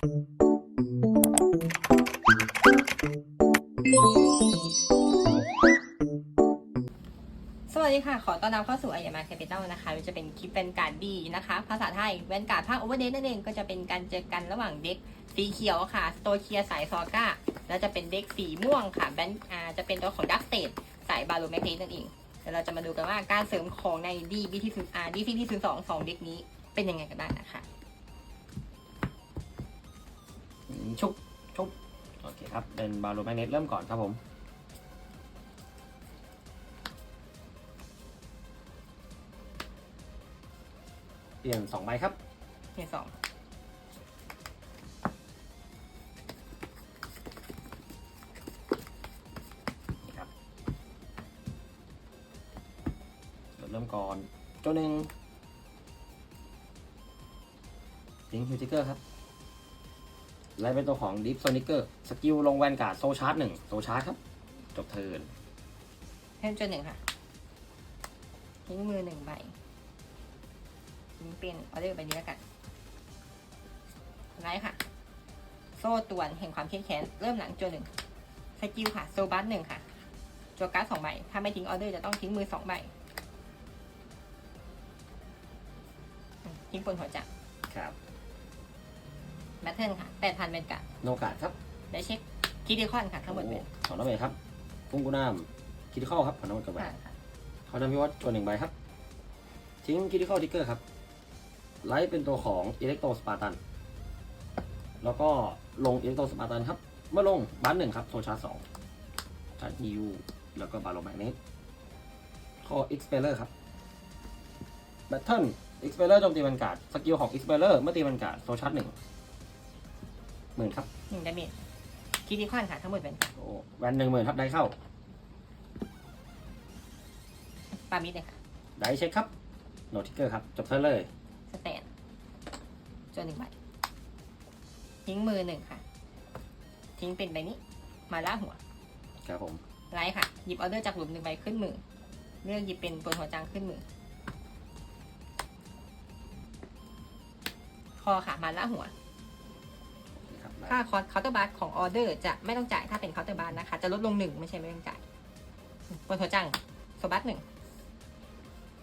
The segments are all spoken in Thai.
สวัสดีค่ะ ขอต้อนรับเข้าสู่อายมาแคปิตอลนะคะมันจะเป็นคลิปแวนการ์ดดีนะคะ ภาษาไทยแวนการ์ดภาคโอเวอร์เดนั่นเองก็จะเป็นการเจอกันระหว่างเด็กสีเขียวค่ะโตเคียสายซอก้า แล้วจะเป็นเด็กสีม่วงค่ะแวนอาจะเป็นตัวของดักเตดสายบาโลแมกนีนั่นเองเดี๋ยวเราจะมาดูกันว่าการเสริมของในดีบีที่ศูนย์อาร์ดีซีที่ศูนย์สองสองเด็กนี้เป็นยังไงกันบ้างนะคะ ชุบชุบโอเคครับ เป็นบาโลแมกเนตเริ่มก่อนครับผม เปลี่ยนสองใบครับเทียสองนี่ครับเดี๋ยวเริ่มก่อนโจหนึ่งลิงฮิวติเกอร์ครับ ไล่เป็นตัวของดิฟโซนิเกอร์สกิลลงแวนการ์ดโซชาร์จหนึ่งโซชาร์จครับ จบเทิร์นเพิ่มจนหนึ่งค่ะ ทิ้งมือหนึ่งใบทิ้งเป็นออเดอร์ใบนี้แล้วกันไลท์ค่ะ โซ่ตวนแห่งความเครียดแค้น เริ่มหลังจนหนึ่งสกิลค่ะ โซบัสหนึ่งค่ะจัวการ์ดสองใบ ถ้าไม่ทิ้งออเดอร์จะต้องทิ้งมือสองใบอืมทิ้งปนหัวจักรครับ แบทเทิลค่ะแปดพันเป็นกะโนกาดครับได้เช็คคิดิคอนค่ะทั้งหมดเป็นสองน้ำเบครับฟุ้งกุนามคิดิคอลครับผ่านน้ำมันกับแหวผ่านนค่ะเขาทำพิวัตรตัวหนึ่งใบครับ ทิ้งคิดิคอลทิกเกอร์ครับ ไลท์เป็นตัวของอิเล็กโตสปาร์ตัน แล้วก็ลงอิเล็กโตสปาร์ตันครับ เมื่อลงบ้านหนึ่งครับโซชาร์จสองชาร์จยูแล้วก็บาโลแมกเนตคอเอ็กซ์เพลเลอร์ครับแบทเทิลเอ็กซ์เพลเลอร์โจมตีบรรกาศสกิลของเอ็กซ์เพลเลอร์เมื่อตีบรรกาศโซชาร์จหนึ่ง หมื่นครับ หนึ่งดาเมจคิดิคอนค่ะทั้งหมดเป็นกะโอ้แวนหนึ่งหมื่นครับได้เข้า ปามิดเลยค่ะได้เช็คครับ โนทิกเกอร์ครับ จบเทิร์นเลย สแตนจนหนึ่งใบทิ้งมือหนึ่งค่ะ ทิ้งเป็นใบนี้ มาล่าหัว ครับผม ไลท์ค่ะ หยิบออเดอร์จากหลุมหนึ่งใบขึ้นมือ เลือกหยิบเป็นปนหัวจางขึ้นมือ คอค่ะ มาล่าหัวนี่ ครับค่าคอร์สเคาน์เตอร์บาร์ของออเดอร์จะไม่ต้องจ่ายถ้าเป็นเคาน์เตอร์บาร์นะคะ จะลดลงหนึ่งไม่ใช่ไม่ต้องจ่ายปนหัวจังโซบัสหนึ่ง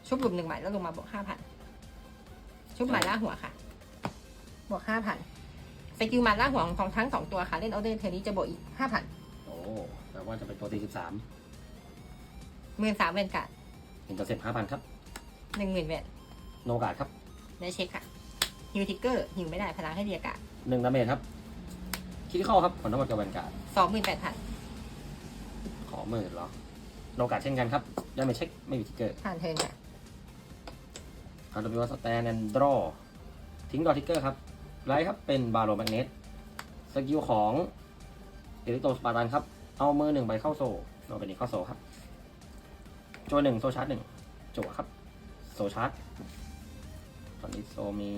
ชุบหลุมหนึ่งใบแล้วลงมาบวกห้าพันชุบมาล่าหัวค่ะ บวกห้าพันสกิลมาล่าหัวของทั้งสองตัวค่ะเล่นออเดอร์เทอร์นี้จะบวกอีกห้าพันโอ้แปลว่าจะเป็นตัวตีสิบสามหมื่นสามเวนการ์ดอินเตอร์เซ็ปห้าพันครับหนึ่งหมื่นเวนโนกาดครับได้เช็คค่ะฮิวทิกเกอร์ฮิวไม่ได้พลังให้เรียกาศหนึ่งดาเมจครับ คิดเข้าครับผลทั้งหมดกับแวนการ์ดสองหมื่นแปดพันขอหมื่นเหรอโนกาดเช่นกันครับดาเมจเช็คไม่มีทิกเกอร์ผ่านเทิร์นค่ะเขาจะมีว่าสแตนแอนดรอทิ้งดอทิกเกอร์ครับไลท์ครับเป็นบาโลแมกเนตสกิลของเอลิโตสปาร์ตันครับ เอามือหนึ่งใบเข้าโซโนเป็นอีกเข้าโซครับโจหนึ่งโซชาร์จหนึ่งจั่วครับ โซชาร์จตอนนี้โซมี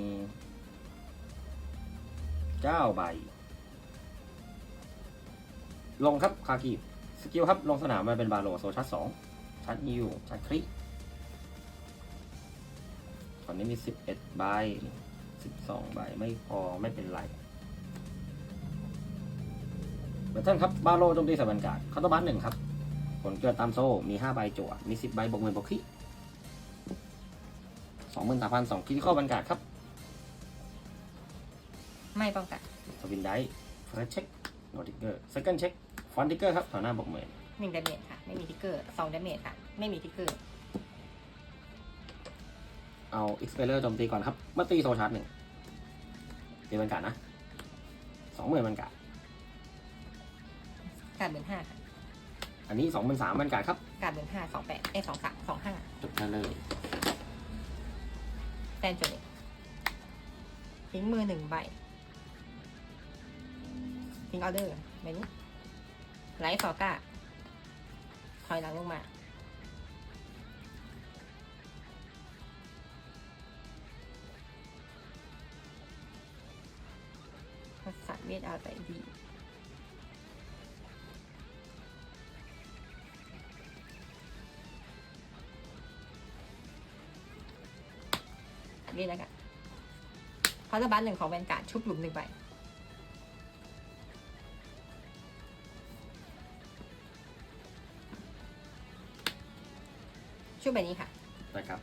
เก้าใบ ลงครับคากิสกิลครับ ลงสนามมาเป็นบาโลโซชาร์จสองชาร์จนิวชาร์จคลิตอนนี้มีสิบเอ็ดใบสิบสองใบไม่พอไม่เป็นไรเบอร์เทิลครับ บาโลโจมตีใส่บรรยากาศคาร์ตบัสหนึ่งครับ ผลเกิดตามโซ่ มีห้าใบจั่วมีสิบใบบวกหมื่นบวกคิสองหมื่นสามพันสองคิที่ข้อบรรยากาศครับ ไม่ป้องกันสวินได้เฟิร์สเช็คโนติกเกอร์เซคันด์เช็ค ฟอนติกเกอร์ครับถอนหน้าบวกหมื่นหนึ่งดาเมจค่ะ ไม่มีทิกเกอร์สองดาเมจค่ะ ไม่มีทิกเกอร์ เอาเอ็กซ์เพลเลอร์โจมตีก่อนครับเมื่อตีโซชาร์จหนึ่งตีบรรยากาศนะสองหมื่นบรรยากาศการเบิร์นห้าค่ะอันนี้สองหมื่นสามบรรยากาศครับการเบิร์นห้าสองแปดเอ้สองสามสองห้าจบเทิร์นเลยแตนจนเองทิ้งมือหนึ่งใบทิ้งออเดอร์ใบนี้ ไลท์ฟอก้าถอยหลังลงมา ภาษาเวียดเอาแต่ดีเวียดแล้วกันคาร์บัสหนึ่งของแวนการ์ดชุบหลุมหนึ่งใบ ชุดใบนี้ค่ะนะครับ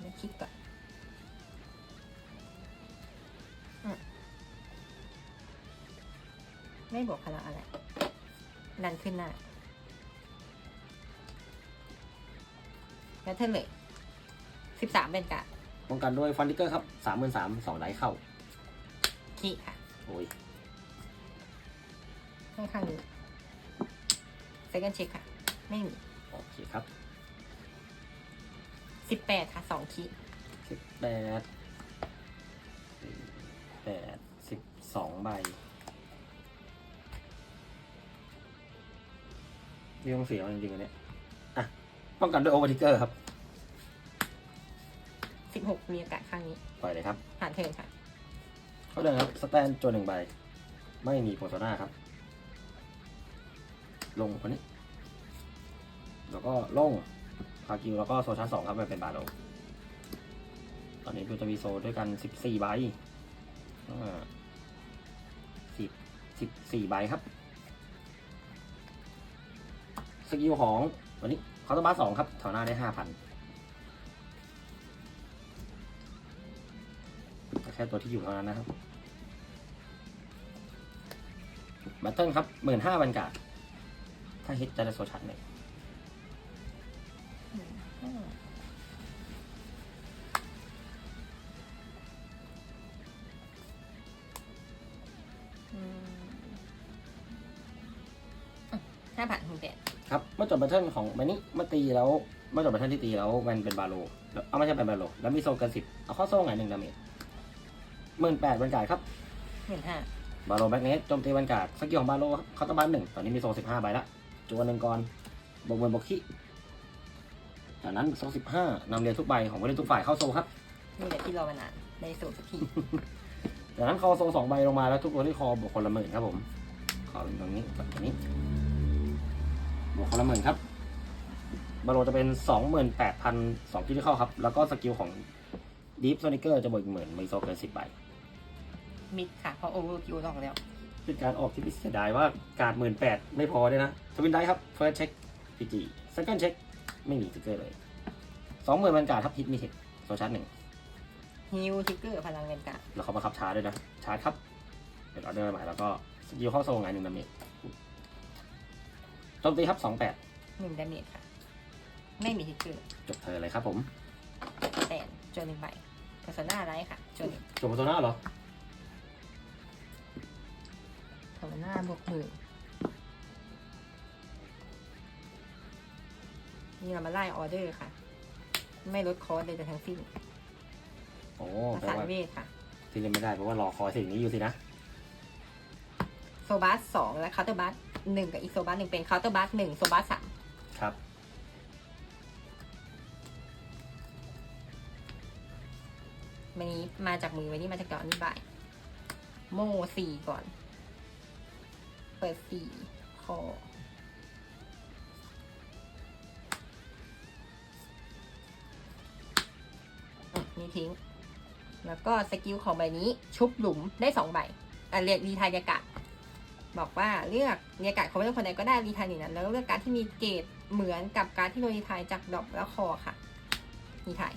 เดี๋ยวคิดก่อนอืมไม่บวกพลังอะไร ดันขึ้นหน้าแล้วเท่าเลยสิบสามเป็นกะป้องกันด้วยฟันดิเกอร์ครับสามหมื่นสามสองไดเข้าคีค่ะ โอ้ยข้างข้างนี้เซกันเช็คค่ะ ไม่มี โอเคครับ สิบแปดค่ะสองคีสิบแปดแปดสิบสองใบนี่ต้องเสียมันจริงๆอันเนี้ยอะป้องกันด้วยโอเวอร์ทิกเกอร์ครับ สิบหกมีโอกาสข้างนี้ ปล่อยเลยครับ ผ่านเทิร์นค่ะ เขาเดินครับ สแตนจนหนึ่งใบ ไม่มีโพโซนาครับ ลงคนนี้ แล้วก็ลง คากิวแล้วก็โซชาร์จสองครับมันเป็นบาโลตอนนี้ดูจะมีโซด้วยกันสิบสี่ใบสิบสิบสี่ใบครับ สกิลของวันนี้คอร์ตบาสสองครับแถวหน้าได้ห้าพันแค่ตัวที่อยู่เท่านั้นนะครับบัตเทิลครับหมื่นห้าพันกาทถ้าฮิตจะได้โซชัดหนึ่ง ห้าผ่านหนึ่งแปดครับ เมื่อจบบัตเทิลของวันนี้เมื่อตีแล้ว เมื่อจบบัตเทิลที่ตีแล้วมันเป็นบาโลแล้วเอาไม่ใช่เป็นบาโลแล้วมีโซเกินสิบเอาเข้อโซ่ไงหนึ่งดาเมจหมื่นแปดบรรกาศครับหมื่นห้าบาโลแบ็กเนสโจมตีบรรกาศสกิลของบาโลครับเคาน์เตอร์บาร์หนึ่งตอนนี้มีโซสิบห้าใบละจวนหนึ่งก่อนบวกบนบวกขี้จากนั้นโซสิบห้านำเรียนทุกใบของผู้เล่นทุกฝ่ายเข้าโซครับนี่แหละที่รอมานานในสูตรสักทีจากนั้นคอโซสองใบลงมาแล้วทุกตัวที่คอบวกคนละหมื่นครับผมขอเป็นตรงนี้กับตรงนี้ บวกคนละหมื่นครับบาโลจะเป็นสองหมื่นแปดพันสองที่เข้าครับ แล้วก็สกิลของดีฟโซนิเกอร์จะบวกอีกหมื่นมีโซเกินสิบใบมิดค่ะ เพราะโอเวอร์คิวลองแล้ว เป็นการออกที่พิเสียดายว่าการหมื่นแปดไม่พอด้วยนะทวินได้ครับเฟิร์สเช็คพีจีเซคันด์เช็คไม่มีสติ๊กเกอร์เลยสองหมื่นบรรกาศครับฮิตมีเทคโซชาร์จหนึ่งฮิวทิกเกอร์พลังเวนการ์ดแล้วเขาบังคับชาร์จด้วยนะชาร์จครับเป็นออเดอร์ใหม่แล้วก็สกิลเข้าโซงไงหนึ่งดาเมจ โจมตีครับสองแปดหนึ่งดาเมจค่ะ ไม่มีทิกเกอร์จบเธอเลยครับผมแตนจนหนึ่งใบเพอร์ซนาไรค่ะจนหนึ่งจบตัวหน้าเหรอเพอร์ซนาบวกหมื่นนี่เรามาไล่ออเดอร์ค่ะ ไม่ลดคอร์สใดๆทั้งสิ้นโอ้ภาแปลษาว่าเวทค่ะ ที่เล่นไม่ได้เพราะว่ารอคอยสิ่งนี้อยู่สินะ โซบัสสองและเคาน์เตอร์บัส หนึ่งกับอีกโซบัสหนึ่งเป็นเคาน์เตอร์บัสหนึ่งโซบัสสามครับ วันนี้มาจากมือวันนี้มาจากจอนี่บ่าย โม่สี่ก่อน เปิดสี่คออืมนี่ทิ้ง แล้วก็สกิลของใบนี้ชุบหลุมได้สองใบอะเรียกรีไทายากะ บอกว่าเลือกเรียกะเขาไม่ต้องคนใดก็ได้รีไทายหนึ่งนั้นแล้วเลือกการดที่มีเกรดเหมือนกับการดที่โดนรีไทายจากดอกแล้วคอค่ะรีไทาย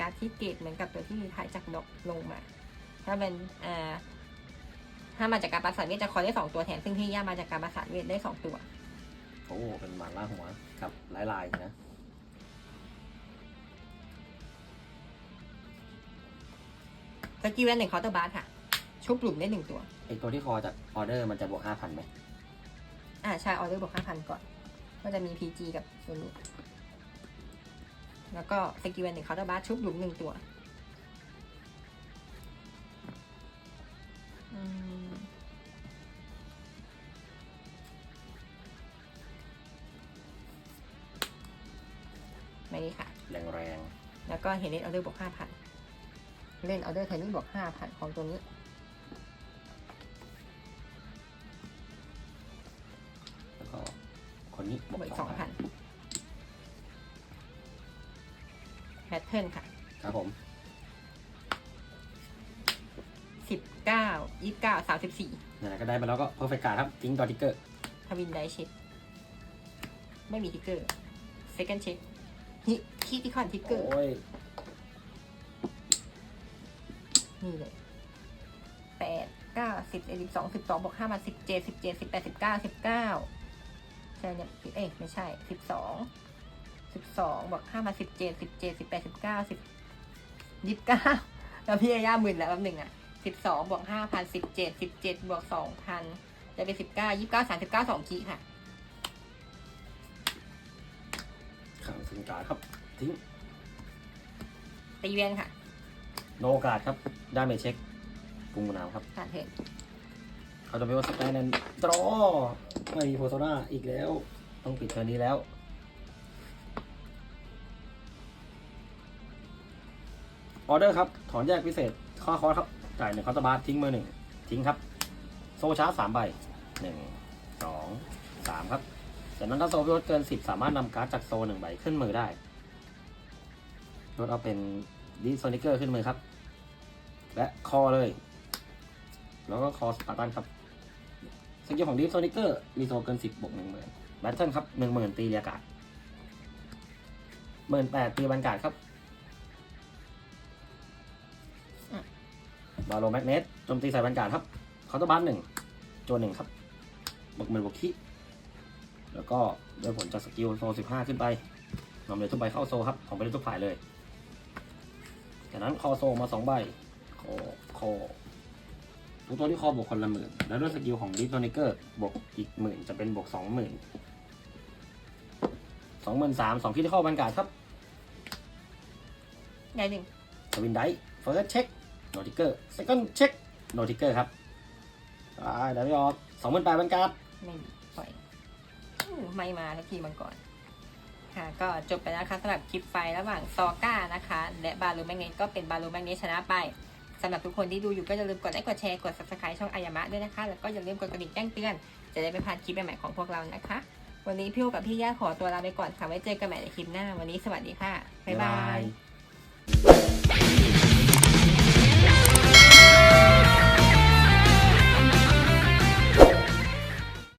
การดที่เกรดเหมือนกับตัวที่รีไทายจากดอกลงมา ถ้าเป็นอ่าถ้ามาจากการประสานเวทจะคอยได้สองตัวแทนซึ่งที่ย่ามาจากการประสานเวทได้สองตัวโอ้เป็นหมาล่าหัวกับลายลายๆนะสกิลและหนึ่งเคาน์เตอร์บาร์ค่ะ ชุบหลุมได้หนึ่งตัว ไอตัวที่คอจากออเดอร์มันจะบวกห้าพันไหมอ่าใช่ออเดอร์บวกห้าพันก่อน ก็จะมี PG กับตัวนี้แล้วก็สกิลและหนึ่งเคาน์เตอร์บาร์ชุบหลุมหนึ่งตัวอืมไม่นี่ค่ะ แรงแรงแล้วก็เห็นเล่นออเดอร์บวกห้าพัน เล่นออเดอร์เทนนี่บวกห้าพันของตัวนี้ บบววกกอีกสสอองงพัพันนแพทเทิร์นค่ะครับผมสิบเก้ายี่สิบเก้าสามสิบสี่ไหนๆก็ได้มาแล้วก็เพอร์เฟกต์การ์ดครับทิ้งดอทิกเกอร์ ทวินไดเช็คไม่มีทิกเกอร์ second check ฮิคิติคอนทิกเกอร์ โอ้ย นี่เลยแปดเก้าสิบเอ็ดสิบสองสิบสองบวกห้ามาสิบเจ็ดสิบเจ็ดสิบแปดสิบเก้าสิบเก้า ใช่เนี่ยเอ้ยไม่ใช่สิบสองสิบสองบวกห้ามาสิบเจ็ดสิบเจ็ดสิบแปดสิบเก้าสิบยี่สิบเก้าแล้วพี่ย่าหมื่นแล้วแป๊บหนึ่งอะสิบสองบวกห้าพันสิบเจ็ดสิบเจ็ดบวกสองพันจะเป็นสิบเก้ายี่สิบเก้าสามสิบเก้าสองขีค่ะขังสิงการดครับ ทิ้งตีเวียนค่ะ โนโอกาสครับ ได้ไม่เช็คปรุงมะนาวครับผ่านเถิด เขาจะไปว่าสแตนแอนดรอไม่มีโพโซนาอีกแล้ว ต้องปิดเทอร์นี้แล้ว ออเดอร์ครับ ถอนแยกพิเศษ ข้อคอร์ครับ จ่ายหนึ่งคอร์ตบาร์ทิ้งมือหนึ่ง ทิ้งครับ โซชาร์สามใบหนึ่งสองสามครับจากนั้นถ้าโซพิวเกินสิบสามารถนำการ์ดจากโซหนึ่งใบขึ้นมือได้ลดเอาเป็นดีโซนิเกอร์ขึ้นมือครับ และคอเลย แล้วก็คอสปาร์ตันครับ กิลของดีโซนิเกอร์มีโซเกินสิบบวกหนึ่งหมื่นแบทเทิลครับหนึ่งหมื่นตีเรียกาศหมื่นแปดตีบรรกาศครับบาโลแมกเนตโจมตีใส่บรรกาศครับเคาน์เตอร์บาร์หนึ่งโจนหนึ่งครับบวกหมื่นบวกคิแล้วก็ด้วยผลจากสกิลโซสิบห้าขึ้นไปนำเลยทุกใบเข้าโซครับ ของไปเลยทุกฝ่ายเลย จากนั้นคอโซมาสองใบคอคอ ทุกตัวที่คอบวกคนละหมื่นแล้วด้วยสกิลของดิฟโ n นิเกอร์บวกอีกหมื่นจะเป็นบวกสองหมื่นสองหมื่นสามสองที่ที่เข้าบรรกาศครับไงหนึ่งสวินไดเฟิร์สเช็คโนติเกอร์เซคันด์เช็คโนติเกอร์ครับอ่าเดี๋ยวไม่ออกสองหมื่นแปดบรรกาศไม่มีปล่อยอืมไม่มาทักทีมังก่อนค่ะก็จบไปแล้วนะคะสำหรับคลิปไฟระหว่างซอก้านะคะ และบาลูแมกเนตก็เป็นบาลูแมกเนตชนะไป สำหรับทุกคนที่ดูอยู่ก็อย่าลืมกดไลค์กดแชร์กด subscribe ช่องอายามะด้วยนะคะ แล้วก็อย่าลืมกดกระดิ่งแจ้งเตือน จะได้ไม่พลาดคลิปใหม่ๆของพวกเรานะคะ วันนี้พี่โอกับพี่ย่าขอตัวลาไปก่อนค่ะไว้เจอกันใหม่ในคลิปหน้า วันนี้สวัสดีค่ะบ๊ายบาย